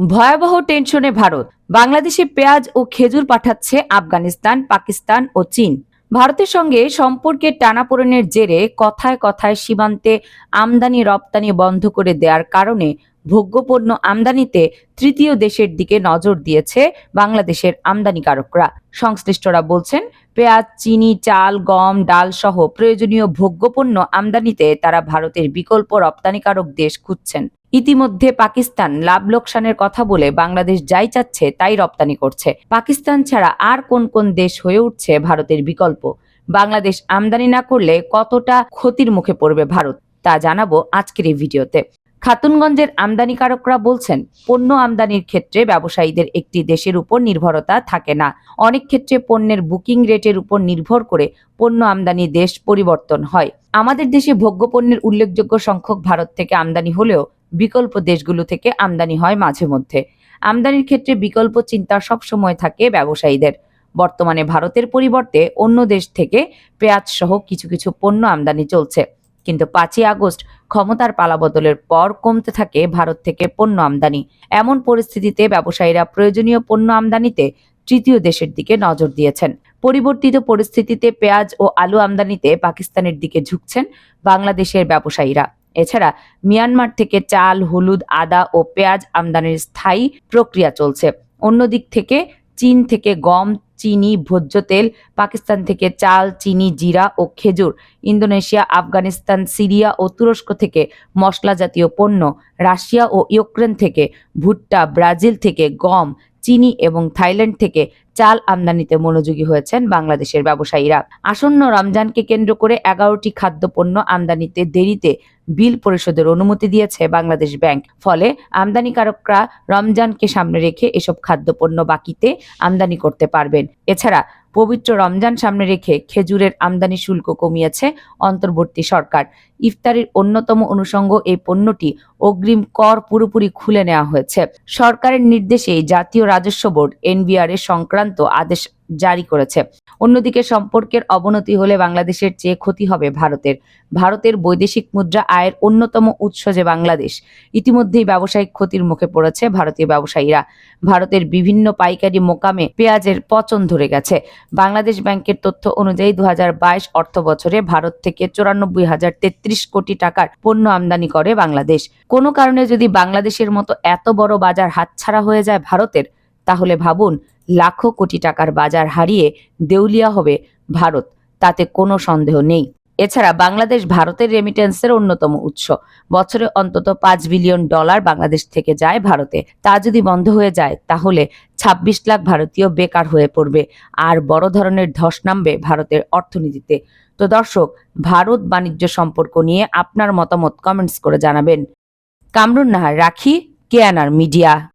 ভয়াবহ টেনশনে ভারত। বাংলাদেশে পেঁয়াজ ও খেজুর পাঠাচ্ছে আফগানিস্তান, পাকিস্তান ও চীন। ভারতের সঙ্গে সম্পর্কের টানাপোড়েনের জেরে কথায় কথায় সীমান্তে আমদানি রপ্তানি বন্ধ করে দেওয়ার কারণে ভোগ্যপণ্য আমদানিতে তৃতীয় দেশের দিকে নজর দিয়েছে বাংলাদেশের আমদানিকারকরা। সংশ্লিষ্টরা বলছেন, পেঁয়াজ, চিনি, চাল, গম, ডাল সহ প্রয়োজনীয় ভোগ্যপণ্য আমদানিতে তারা ভারতের বিকল্প রপ্তানিকারক দেশ খুঁজছেন। ইতিমধ্যে পাকিস্তান লাভ লোকসানের কথা বলে বাংলাদেশ যাই চাচ্ছে, তাই রপ্তানি করছে। পাকিস্তান ছাড়া আর কোন কোন দেশ হয়ে উঠছে ভারতের বিকল্প? বাংলাদেশ আমদানি না করলে কতটা ক্ষতির মুখে পড়বে ভারত? তা জানাব আজকের এই ভিডিওতে। খাতুনগঞ্জের আমদানিকারকরা বলছেন, পণ্য আমদানির ক্ষেত্রে ব্যবসায়ীদের একটি দেশের উপর নির্ভরতা থাকে না। অনেক ক্ষেত্রে পণ্যের বুকিং রেটের উপর নির্ভর করে পণ্য আমদানি দেশ পরিবর্তন হয়। আমাদের দেশে ভোগ্যপণ্যের উল্লেখযোগ্য সংখ্যক ভারত থেকে আমদানি হলেও বিকল্প দেশগুলো থেকে আমদানি হয় মাঝে মধ্যে। আমদানির ক্ষেত্রে বিকল্প চিন্তা সবসময় থাকে ব্যবসায়ীদের। বর্তমানে ভারতের পরিবর্তে অন্য দেশ থেকে পেঁয়াজ সহ কিছু কিছু পণ্য আমদানি চলছে। কিন্তু পাঁচই আগস্ট ক্ষমতার পালাবদলের পর কমতে থাকে ভারত থেকে পণ্য আমদানি। এমন পরিস্থিতিতে ব্যবসায়ীরা প্রয়োজনীয় পণ্য আমদানিতে তৃতীয় দেশের দিকে নজর দিয়েছেন। পরিবর্তিত পরিস্থিতিতে পেঁয়াজ ও আলু আমদানিতে পাকিস্তানের দিকে ঝুঁকছেন বাংলাদেশের ব্যবসায়ীরা। এছাড়া মিয়ানমার থেকে চাল, হলুদ, আদা ও পেঁয়াজ আমদানির স্থায়ী প্রক্রিয়া চলছে। অন্যদিক থেকে চীন থেকে গম, চিনি, ভোজ্য তেল, পাকিস্তান থেকে চাল, চিনি, জিরা ও খেজুর, ইন্দোনেশিয়া, আফগানিস্তান, সিরিয়া ও তুরস্ক থেকে মশলা জাতীয় পণ্য, রাশিয়া ও ইউক্রেন থেকে ভুট্টা, ব্রাজিল থেকে গম, চিনি এবং থাইল্যান্ড থেকে চাল আমদানিতে মনোযোগী হয়েছেন বাংলাদেশের ব্যবসায়ীরা। আসন্ন রমজানকে কেন্দ্র করে এগারোটি খাদ্যপণ্য আমদানিতে দেরিতে বিল পরিশোধের অনুমতি দিয়েছে বাংলাদেশ ব্যাংক। ফলে আমদানিকারকরা রমজানকে সামনে রেখে এসব খাদ্যপণ্য বাকিতে আমদানি করতে পারবেন। এছাড়া পবিত্র রমজান সামনে রেখে খেজুরের আমদানি শুল্ক কমিয়েছে অন্তর্বর্তী সরকার। ইফতারির অন্যতম অনুষঙ্গ এই পণ্যটি অগ্রিম কর পুরোপুরি খুলে নেওয়া হয়েছে। সরকারের নির্দেশে জাতীয় রাজস্ব বোর্ড এনবিআর এর সংক্রান্ত আদেশ জারি করেছে। অন্যদিকে সম্পর্কের অবনতি হলে বাংলাদেশের চেয়ে ক্ষতি হবে ভারতের। ভারতের বৈদেশিক মুদ্রা আয়ের অন্যতম উৎস যে বাংলাদেশ, ইতিমধ্যেই ব্যবসায়িক ক্ষতির মুখে পড়েছে ভারতীয় ব্যবসায়ীরা। ভারতের বিভিন্ন পাইকারি মোকামে পেঁয়াজের পচন ধরে গেছে। বাংলাদেশ ব্যাংকের তথ্য অনুযায়ী দু অর্থ বছরে ভারত থেকে চুরানব্বই হাজার তেত্রিশ কোটি টাকার পণ্য আমদানি করে বাংলাদেশ। কোনো কারণে যদি বাংলাদেশের মতো এত বড় বাজার হাতছাড়া হয়ে যায় ভারতের, তাহলে ভাবুন লাখো কোটি টাকার বাজার হারিয়ে দেউলিয়া হবে ভারত, তাতে কোনো সন্দেহ নেই। এছাড়া বাংলাদেশ ভারতের রেমিটেন্সের অন্যতম উৎস। বছরে অন্তত পাঁচ বিলিয়ন ডলার বাংলাদেশ থেকে যায় ভারতে। তা যদি বন্ধ হয়ে যায়, তাহলে ছাব্বিশ লাখ ভারতীয় বেকার হয়ে পড়বে আর বড় ধরনের ধস নামবে ভারতের অর্থনীতিতে। তো দর্শক, ভারত বাণিজ্য সম্পর্ক নিয়ে আপনার মতামত কমেন্টস করে জানাবেন। কামরুন নাহার, রাখি কেয়ানার মিডিয়া।